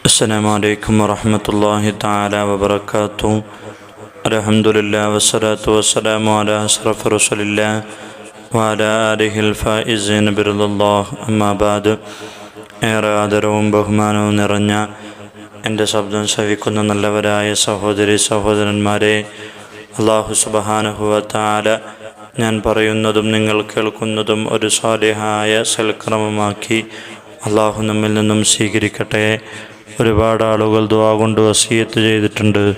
السلام عليكم ورحمة الله تعالى وبركاته الحمد لله والصلاة والسلام على أشرف رسول الله وعلى آله الفائزين برضا الله أما بعد ഏറെ ആദരവും ബഹുമാനവും നിറഞ്ഞ എൻ്റെ ശബ്ദം ശ്രവിക്കുന്ന നല്ലവരായ സഹോദരി സഹോദരന്മാരെ അള്ളാഹു സുബഹാനഹുവത്താല ഞാൻ പറയുന്നതും നിങ്ങൾ കേൾക്കുന്നതും ഒരു സ്വാലിഹായ സൽക്രമമാക്കി അള്ളാഹു നമ്മിൽ നിന്നും സ്വീകരിക്കട്ടെ ഒരുപാട് ആളുകൾ ദുവാ കൊണ്ട് വസീയത്ത് ചെയ്തിട്ടുണ്ട്.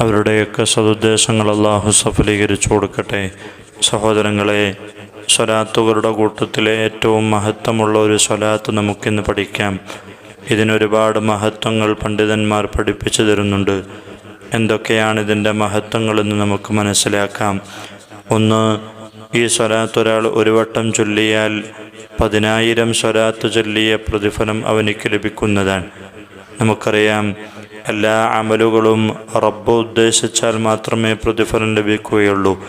അവരുടെയൊക്കെ സതുദ്ദേശങ്ങൾ അള്ളാഹു സഫലീകരിച്ചു കൊടുക്കട്ടെ. സഹോദരങ്ങളെ സ്വലാത്തുകളുടെ കൂട്ടത്തിലെ ഏറ്റവും മഹത്വമുള്ള ഒരു സ്വലാത്ത് നമുക്കിന്ന് പഠിക്കാം. ഇതിനൊരുപാട് മഹത്വങ്ങൾ പണ്ഡിതന്മാർ പഠിപ്പിച്ചു തരുന്നുണ്ട്. എന്തൊക്കെയാണ് ഇതിന്റെ മഹത്വങ്ങളെന്ന് നമുക്ക് മനസ്സിലാക്കാം. ഒന്ന് ഈ സ്വലാത്ത് ഒരാൾ ഒരു വട്ടം ചൊല്ലിയാൽ പതിനായിരം സ്വലാത്ത് ചൊല്ലിയ പ്രതിഫലം അവനിക്ക് ലഭിക്കുന്നതാണ്. നമുക്കറിയാം എല്ലാ അമലുകളും റബ്ബ് ഉദ്ദേശിച്ചാൽ മാത്രമേ പ്രതിഫലം ലഭിക്കുകയുള്ളൂ.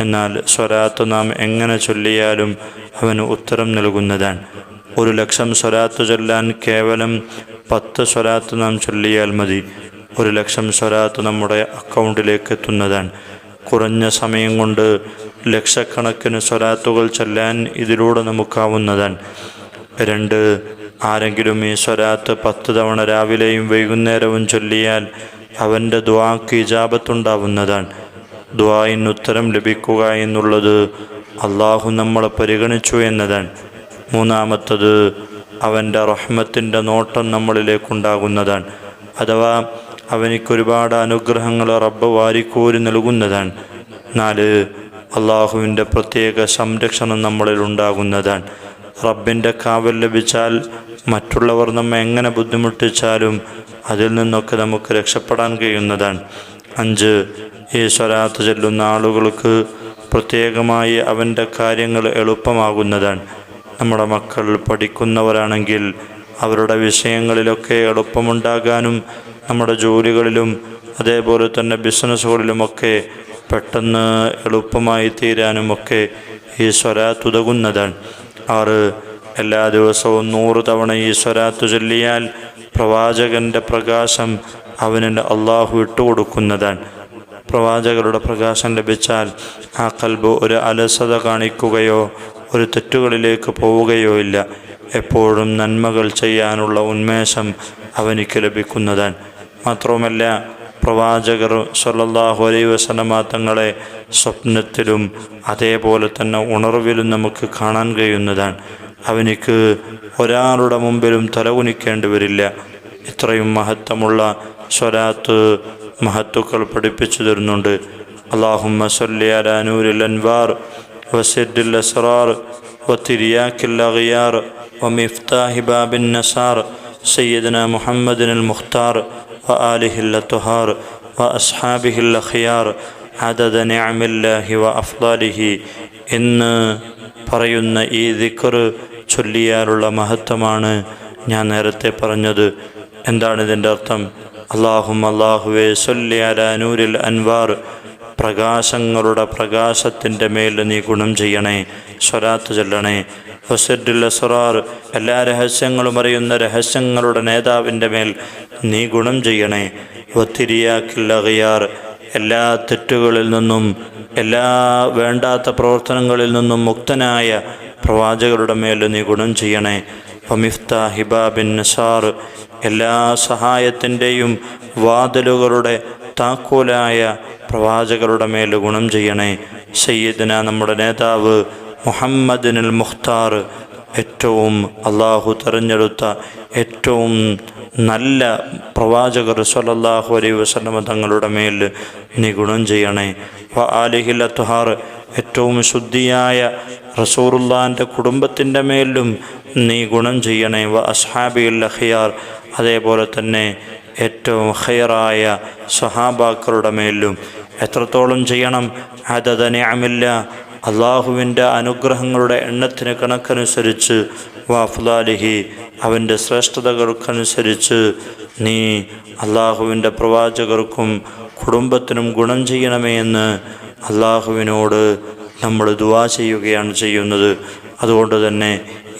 എന്നാൽ സ്വരാത്ത് നാം എങ്ങനെ ചൊല്ലിയാലും അവന് ഉത്തരം നൽകുന്നതാണ്. ഒരു ലക്ഷം സ്വരാത്ത് ചൊല്ലാൻ കേവലം പത്ത് സ്വരാത്ത് നാം ചൊല്ലിയാൽ മതി. ഒരു ലക്ഷം സ്വരാത്ത് നമ്മുടെ അക്കൗണ്ടിലേക്ക് എത്തുന്നതാണ്. കുറഞ്ഞ സമയം കൊണ്ട് ലക്ഷക്കണക്കിന് സ്വരാത്തുകൾ ചൊല്ലാൻ ഇതിലൂടെ നമുക്കാവുന്നതാണ്. രണ്ട് ആരെങ്കിലും ഈ സ്വരാത്ത് പത്ത് തവണ രാവിലെയും വൈകുന്നേരവും ചൊല്ലിയാൽ അവന്റെ ദ്വാക്ക് ഇജാബത്തുണ്ടാവുന്നതാണ്. ദ്വായിന് ഉത്തരം ലഭിക്കുക എന്നുള്ളത് അള്ളാഹു നമ്മളെ പരിഗണിച്ചു എന്നതാണ്. മൂന്നാമത്തത് അവന്റെ റഹ്മത്തിന്റെ നോട്ടം നമ്മളിലേക്കുണ്ടാകുന്നതാണ്. അഥവാ അവനിക്കൊരുപാട് അനുഗ്രഹങ്ങൾ റബ്ബ് വാരിക്കോരി നൽകുന്നതാണ്. നാല് അള്ളാഹുവിന്റെ പ്രത്യേക സംരക്ഷണം നമ്മളിൽ ഉണ്ടാകുന്നതാണ് റബ്ബിന്റെ കാവൽ ലഭിച്ചാൽ മറ്റുള്ളവർ നമ്മെ എങ്ങനെ ബുദ്ധിമുട്ടിച്ചാലും അതിൽ നിന്നൊക്കെ നമുക്ക് രക്ഷപ്പെടാൻ കഴിയുന്നതാണ്. അഞ്ച് ഈ സ്വലാത്ത് ചെല്ലുന്ന ആളുകൾക്ക് പ്രത്യേകമായി അവന്റെ കാര്യങ്ങൾ എളുപ്പമാകുന്നതാണ്. നമ്മുടെ മക്കൾ പഠിക്കുന്നവരാണെങ്കിൽ അവരുടെ വിഷയങ്ങളിലൊക്കെ എളുപ്പമുണ്ടാകാനും നമ്മുടെ ജോലികളിലും അതേപോലെ തന്നെ ബിസിനസ്സുകളിലുമൊക്കെ പെട്ടെന്ന് എളുപ്പമായി തീരാനുമൊക്കെ ഈ സ്വലാത്ത് ഉതകുന്നതാണ്. ആറ്. എല്ലാ ദിവസവും നൂറ് തവണ ഈ സ്വരാത്തു ചൊല്ലിയാൽ പ്രവാചകന്റെ പ്രകാശം അവനെ അള്ളാഹു ഇട്ടുകൊടുക്കുന്നതാണ്. പ്രവാചകരുടെ പ്രകാശം ലഭിച്ചാൽ ആ കൽബ് ഒരു അലസത കാണിക്കുകയോ ഒരു തെറ്റുകളിലേക്ക് പോവുകയോ ഇല്ല. എപ്പോഴും നന്മകൾ ചെയ്യാനുള്ള ഉന്മേഷം അവനിക്ക് ലഭിക്കുന്നതാണ്. മാത്രവുമല്ല പ്രവാചകർ സല്ലല്ലാഹു അലൈഹി വസല്ലമ തങ്ങളെ സ്വപ്നത്തിലും അതേപോലെ തന്നെ ഉണർവിലും നമുക്ക് കാണാൻ കഴിയുന്നതാണ് അവനിക്ക് ഒരാളുടെ മുമ്പിലും തലകുനിക്കേണ്ടി വരില്ല ഇത്രയും മഹത്വമുള്ള സ്വലാത്ത് മഹത്തുക്കൾ പഠിപ്പിച്ചു തരുന്നുണ്ട് അള്ളാഹുമ്മ സല്ലി അലാ നൂരിൽ അൻവാർ വസിദ്ദിൽ അസ്റാർ വത്തിരിയാക്കിൽ അഗിയാർ ومفتاح باب النصار سيدنا محمد المختار وآله الطهار وأصحابه الأخيار عدد نعم الله وأفضاله ഇന്ന് പറയുന്ന ഈ ദിക്കർ ചൊല്ലിയാലുള്ള മഹത്വമാണ് ഞാൻ നേരത്തെ പറഞ്ഞത് എന്താണ് ഇതിൻ്റെ അർത്ഥം അള്ളാഹും അള്ളാഹുവെ സൊല്ലി അല നൂരിൽ അൻവാർ പ്രകാശങ്ങളുടെ പ്രകാശത്തിൻ്റെ മേൽ നീ ഗുണം ചെയ്യണേ സ്വരാത്ത് ചൊല്ലണേ ഹുസഡുൽ അസ്റാർ എല്ലാ രഹസ്യങ്ങളും അറിയുന്ന രഹസ്യങ്ങളുടെ നേതാവിന്റെ മേൽ നീ ഗുണം ചെയ്യണേ. ഒത്തിരിയാക്കില്ലകയാർ എല്ലാ തെറ്റുകളിൽ നിന്നും എല്ലാ വേണ്ടാത്ത പ്രവർത്തനങ്ങളിൽ നിന്നും മുക്തനായ പ്രവാചകരുടെ മേൽ നീ ഗുണം ചെയ്യണേ. ഫമിഫ്ത ഹിബാബിൻ നസാർ. എല്ലാ സഹായത്തിന്റെയും വാതിലുകളുടെ താക്കോലായ പ്രവാചകരുടെ മേൽ ഗുണം ചെയ്യണേ. സയ്യിദിന നമ്മുടെ നേതാവ് മുഹമ്മദിനുൽ മുഖ്താർ ഏറ്റവും അള്ളാഹു തിരഞ്ഞെടുത്ത ഏറ്റവും നല്ല പ്രവാചകർ സല്ലല്ലാഹു അലൈഹി വസല്ലമ തങ്ങളുടെ മേൽ നീ ഗുണം ചെയ്യണേ. വ ആലിഹിൽ ഏറ്റവും ശുദ്ധിയായ റസൂറുല്ലാന്റെ കുടുംബത്തിന്റെ മേലും നീ ഗുണം ചെയ്യണേ. വ അസ്ഹാബിൽ അഹിയാർ അതേപോലെ തന്നെ ഏറ്റവും ഹയറായ സഹാബാക്കളുടെ മേലും. എത്രത്തോളം ചെയ്യണം? അതതനെ അമില്ല അള്ളാഹുവിന്റെ അനുഗ്രഹങ്ങളുടെ എണ്ണത്തിന് കണക്കനുസരിച്ച് വാഫുലാലിഹി അവന്റെ ശ്രേഷ്ഠതകൾക്കനുസരിച്ച് നീ അള്ളാഹുവിന്റെ പ്രവാചകർക്കും കുടുംബത്തിനും ഗുണം ചെയ്യണമേ എന്ന് അള്ളാഹുവിനോട് നമ്മൾ ദുവാ ചെയ്യുകയാണ് ചെയ്യുന്നത്. അതുകൊണ്ട് തന്നെ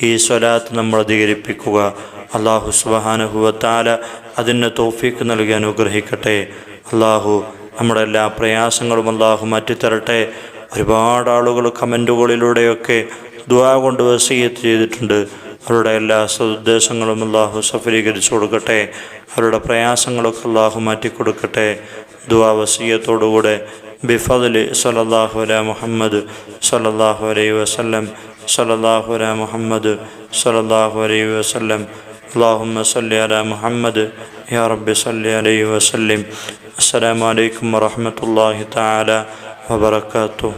ഈ സ്വലാത്ത് നമ്മൾ അധികരിപ്പിക്കുക. അള്ളാഹു സുബാനുഭവത്താല അതിന് തോഫീക്ക് നൽകി അനുഗ്രഹിക്കട്ടെ. അള്ളാഹു നമ്മുടെ എല്ലാ പ്രയാസങ്ങളും അള്ളാഹു മാറ്റിത്തരട്ടെ. ഒരുപാട് ആളുകൾ കമന്റുകളിലൂടെയൊക്കെ ദുവാ കൊണ്ട് വസീയത്ത് ചെയ്തിട്ടുണ്ട്. അവരുടെ എല്ലാ സദുദ്ദേശങ്ങളും അള്ളാഹു സഫലീകരിച്ചു കൊടുക്കട്ടെ. അവരുടെ പ്രയാസങ്ങളൊക്കെ അള്ളാഹു മാറ്റിക്കൊടുക്കട്ടെ. ദുവാ വസീയത്തോടുകൂടെ ബിഫദലി സലല്ലാഹു അല മുഹമ്മദ് സലല്ലാഹു അലൈ വസല്ലം സലല്ലാഹു അല മുഹമ്മദ് സലല്ലാഹു അലൈ വസല്ലം. അള്ളാഹുമ്മ സല്ലി അല മുഹമ്മദ് യാ റബ്ബി സല്ലി അലൈ വസല്ലിം. അസ്സലാമലൈക്കും വറഹമത്തല്ലാഹി താല وبركاته.